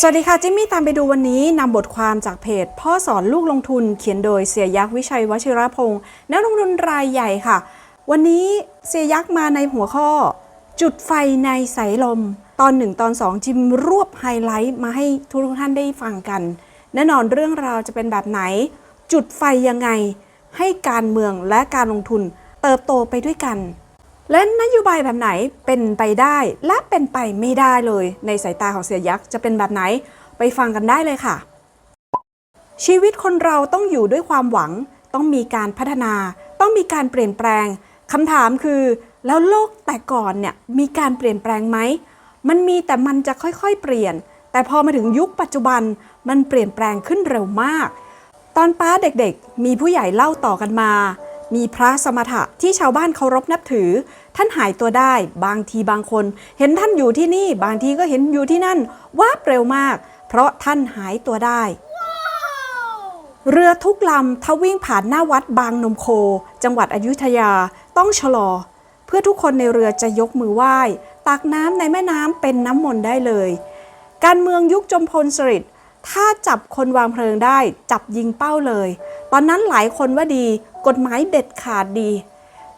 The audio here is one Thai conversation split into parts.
สวัสดีค่ะ จิมมี่ตามไปดูวันนี้นำบทความจากเพจ พ่อสอนลูกลงทุนเขียนโดยเสียยักษ์วิชัยวชิรพงศ์นักลงทุนรายใหญ่ค่ะ วันนี้เสียยักษ์มาในหัวข้อ จุดไฟในสายลม ตอนหนึ่งตอนสองจิมรวบไฮไลท์มาให้ทุกท่านได้ฟังกัน แน่นอนเรื่องราวจะเป็นแบบไหน จุดไฟยังไง ให้การเมืองและการลงทุนเติบโตไปด้วยกัน และนโยบายแบบไหนเป็นไปได้และเป็นไปไม่ได้เลย ในสายตาของเสียยักษ์จะเป็นแบบไหนไปฟังกันได้เลยค่ะ ชีวิตคนเราต้องอยู่ด้วยความหวัง ต้องมีการพัฒนา ต้องมีการเปลี่ยนแปลงคำถามคือ แล้วโลกแต่ก่อนเนี่ยมีการเปลี่ยนแปลงไหมมันมีแต่มันจะค่อยๆ เปลี่ยน แต่พอมาถึงยุคปัจจุบันมันเปลี่ยนแปลงขึ้นเร็วมาก ตอนป้าเด็กๆ มีผู้ใหญ่เล่าต่อกันมา มีพระสมถะที่ชาวบ้านเคารพนับถือ ท่านหายตัวได้ บางทีบางคน เห็นท่านอยู่ที่นี่ บางทีก็เห็นอยู่ที่นั่นวาบเร็วมาก เพราะท่านหายตัวได้ เรือทุกลำถ้าวิ่งผ่านหน้าวัดบางนมโค จังหวัดอยุธยาต้องชะลอ เพื่อทุกคนในเรือจะยกมือไหว้ ตักน้ำในแม่น้ำเป็นน้ำมนต์ได้เลย การเมืองยุคจมพลสฤษดิ์ ถ้าจับคนวางเพลิงได้ จับยิงเป้าเลย ตอนนั้นหลายคนว่าดี กฎหมายเด็ดขาดดี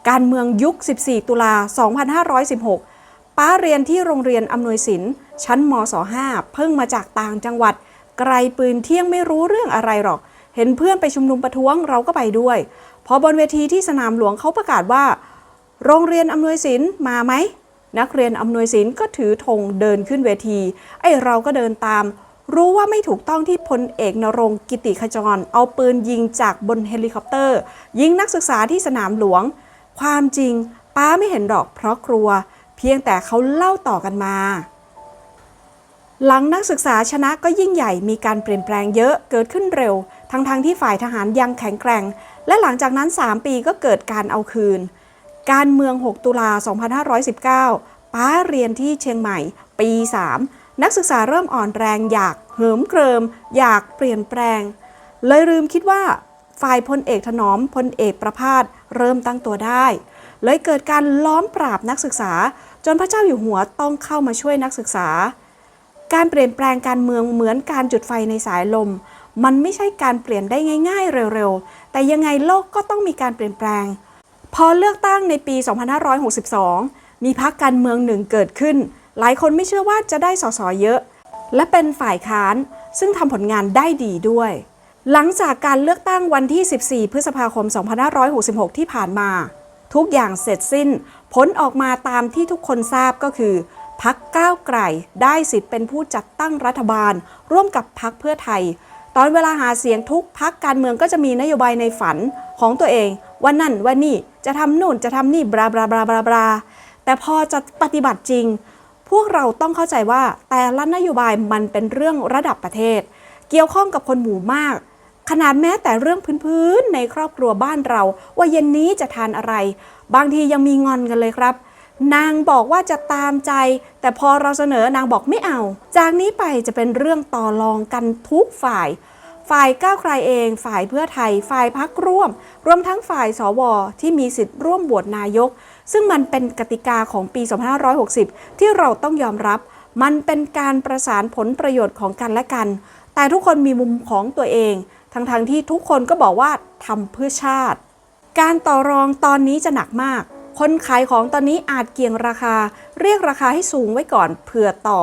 การเมืองยุค 14 ตุลา 2516 ป้าเรียนที่โรงเรียนอำนวยสินชั้นมศ5เพิ่งมาจากต่างจังหวัด ไกลปืนเที่ยงไม่รู้เรื่องอะไรหรอก เห็นเพื่อนไปชุมนุมประท้วงเราก็ไปด้วย พอบนเวทีที่สนามหลวงเขาประกาศว่า โรงเรียนอำนวยสินมาไหมนักเรียนอำนวยสินก็ถือธงเดินขึ้นเวที ไอ้เราก็เดินตาม รู้ว่าไม่ถูกต้องที่พลเอกนรงกิติขจร เอาปืนยิงจากบนเฮลิคอปเตอร์ ยิงนักศึกษาที่สนามหลวง ความจริง ป้าไม่เห็นหรอกเพราะกลัว เพียงแต่เขาเล่าต่อกันมา หลังนักศึกษาชนะก็ยิ่งใหญ่มีการเปลี่ยนแปลงเยอะเกิดขึ้นเร็ว ทั้งๆทที่ฝ่ายทหารยังแข็งแกร่ง และหลังจากนั้น 3 ปีก็เกิดการเอาคืน การเมือง 6 ตุลา 2519 ป้าเรียนที่เชียงใหม่ ปี 3 นักศึกษาเริ่มอ่อนแรงอยากเหิมเกริม อยากเปลี่ยนแปลง เลยลืมคิดว่าฝ่ายพลเอกถนอมพลเอกประพาสเริ่มตั้งตัวได้ เลยเกิดการล้อมปราบนักศึกษา จนพระเจ้าอยู่หัวต้องเข้ามาช่วยนักศึกษา การเปลี่ยนแปลงการเมืองเหมือนการจุดไฟในสายลม มันไม่ใช่การเปลี่ยนได้ง่าย ๆ เร็วๆ แต่ยังไงโลกก็ต้องมีการเปลี่ยนแปลง พอเลือกตั้งในปี 2562 มีพรรคการเมืองหนึ่งเกิดขึ้น หลายคนไม่เชื่อว่าจะได้สสเยอะ และเป็นฝ่ายค้าน ซึ่งทำผลงานได้ดีด้วย หลังจากการเลือกตั้งวันที่ 14 พฤษภาคม 2566 ที่ผ่านมา ทุกอย่างเสร็จสิ้น ผลออกมาตามที่ทุกคนทราบก็คือพักก้าวไกลได้สิทธิ์เป็นผู้จัดตั้งรัฐบาล ร่วมกับพักเพื่อไทย ตอนเวลาหาเสียงทุกพักการเมืองก็จะมีนโยบายในฝันของตัวเองว่านั่นว่านี่จะทำนู่นจะทำนี่บลาบลาบลาบลาบลาแต่พอจะปฏิบัติจริง พวกเราต้องเข้าใจว่าแต่ละนโยบายมันเป็นเรื่องระดับประเทศ เกี่ยวข้องกับคนหมู่มาก ขนาดแม้แต่เรื่องพื้นๆในครอบครัวบ้านเรา ว่าเย็นนี้จะทานอะไร บางทียังมีงอนกันเลยครับ นางบอกว่าจะตามใจ แต่พอเราเสนอนางบอกไม่เอา จากนี้ไปจะเป็นเรื่องต่อรองกันทุกฝ่าย ฝ่ายก้าวไกลเอง ฝ่ายเพื่อไทย ฝ่ายพักร่วม รวมทั้งฝ่ายสวที่มีสิทธิ์ร่วมบวชนายก ซึ่งมันเป็นกติกาของปี 2560 ที่เราต้องยอมรับ มันเป็นการประสานผลประโยชน์ของกันและกัน แต่ทุกคนมีมุมของตัวเอง ทั้งๆทที่ทุกคนก็บอกว่าทำเพื่อชาติ การต่อรองตอนนี้จะหนักมาก คนขายของตอนนี้อาจเกี่ยงราคา เรียกราคาให้สูงไว้ก่อนเผื่อต่อ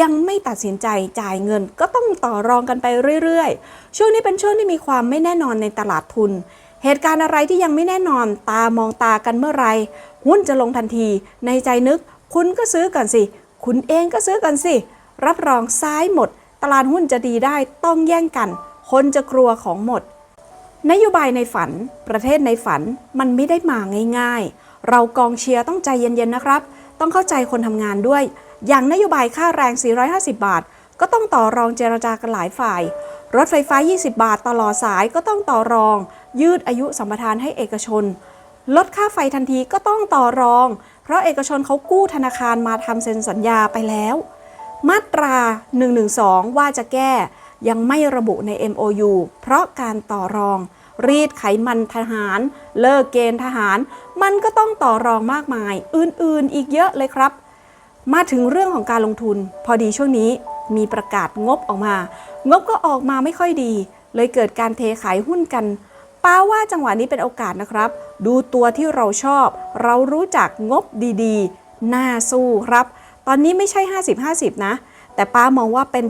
ยังไม่ตัดสินใจจ่ายเงิน ก็ต้องต่อรองกันไปเรื่อยๆ ช่วงนี้เป็นช่วงที่มีความไม่แน่นอนในตลาดทุน เหตุการณ์อะไรที่ยังไม่แน่นอนตามองตากันเมื่อไหรหุ้นจะลงทันที ในใจนึก คุณก็ซื้อกันสิ คุณเองก็ซื้อกันสิ รับรองซ้ายหมด ตลาดหุ้นจะดีได้ต้องแย่งกัน คนจะกลัวของหมด นโยบายในฝัน ประเทศในฝันมันไม่ได้มาง่าย ๆ เรากองเชียร์ต้องใจเย็นๆนะครับ ต้องเข้าใจคนทำงานด้วย อย่างนโยบายค่าแรง 450 บาท ก็ต้องต่อรองเจรจากันหลายฝ่าย รถไฟฟ้า 20 บาทตลอดสายก็ต้องต่อรอง ยืดอายุสัมปทานให้เอกชน ลดค่าไฟทันทีก็ต้องต่อรอง เพราะเอกชนเขากู้ธนาคารมาทำเซ็นสัญญาไปแล้ว มาตรา 112 ว่าจะแก้ยังไม่ระบุใน MOU เพราะการต่อรอง รีดไขมันทหาร เลิกเกณฑ์ทหาร มันก็ต้องต่อรองมากมาย อื่นๆ อีกเยอะเลยครับ มาถึงเรื่องของการลงทุน พอดีช่วงนี้มีประกาศงบออกมา งบก็ออกมาไม่ค่อยดี เลยเกิดการเทขายหุ้นกันป้าว่าจังหวะนี้เป็นโอกาสนะครับ ดูตัวที่เราชอบ เรารู้จักงบดีๆ น่าสู้ครับ ตอนนี้ไม่ใช่ 50-50 นะ แต่ป้ามองว่าเป็น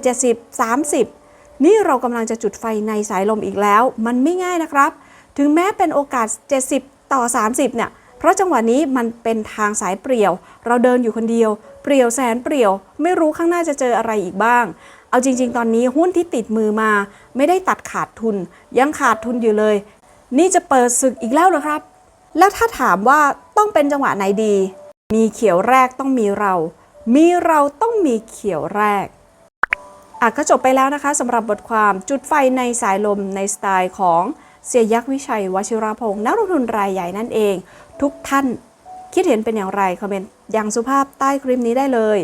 70-30 นี่เรากำลังจะจุดไฟในสายลมอีกแล้ว มันไม่ง่ายนะครับ ถึงแม้เป็นโอกาส 70 ต่อ 30 เนี่ย เพราะจังหวะนี้มันเป็นทางสายเปรี่ยว เราเดินอยู่คนเดียว เปรี่ยวแสนเปรี่ยว ไม่รู้ข้างหน้าจะเจออะไรอีกบ้าง เอาจริง ๆ ตอนนี้หุ้นที่ติดมือมา ไม่ได้ตัดขาดทุน ยังขาดทุนอยู่เลย นี่จะเปิดศึกอีกแล้วหรอครับ แล้วถ้าถามว่าต้องเป็นจังหวะไหนดี มีเขียวแรกต้องมีเรา มีเราต้องมีเขียวแรกอะก็จบไปแล้วนะคะสำหรับบทความจุดไฟในสายลมในสไตล์ของเสียยักษ์วิชัยวชิราพงศ์นักลงทุนรายใหญ่นั่นเอง ทุกท่าน คิดเห็นเป็นอย่างไรคอมเมนต์อย่างสุภาพใต้คลิปนี้ได้เลย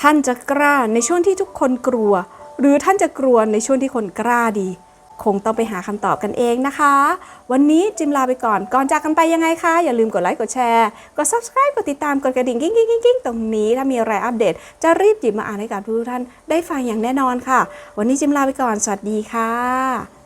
ท่านจะกล้าในช่วงที่ทุกคนกลัว หรือท่านจะกลัวในช่วงที่คนกล้าดี คงต้องไปหาคำตอบกันเองนะคะ วันนี้จิมลาไปก่อนก่อนจากกันไปยังไงคะอย่าลืมกดไลค์กดแชร์กด subscribe กดติดตามกดกระดิ่งกิ้งกิ้งกิ้งกิ้งตรงนี้ถ้ามีอะไรอัปเดต จะรีบหยิบมาอ่านให้กับทุกท่านได้ฟังอย่างแน่นอนค่ะ วันนี้จิมลาไปก่อนสวัสดีค่ะ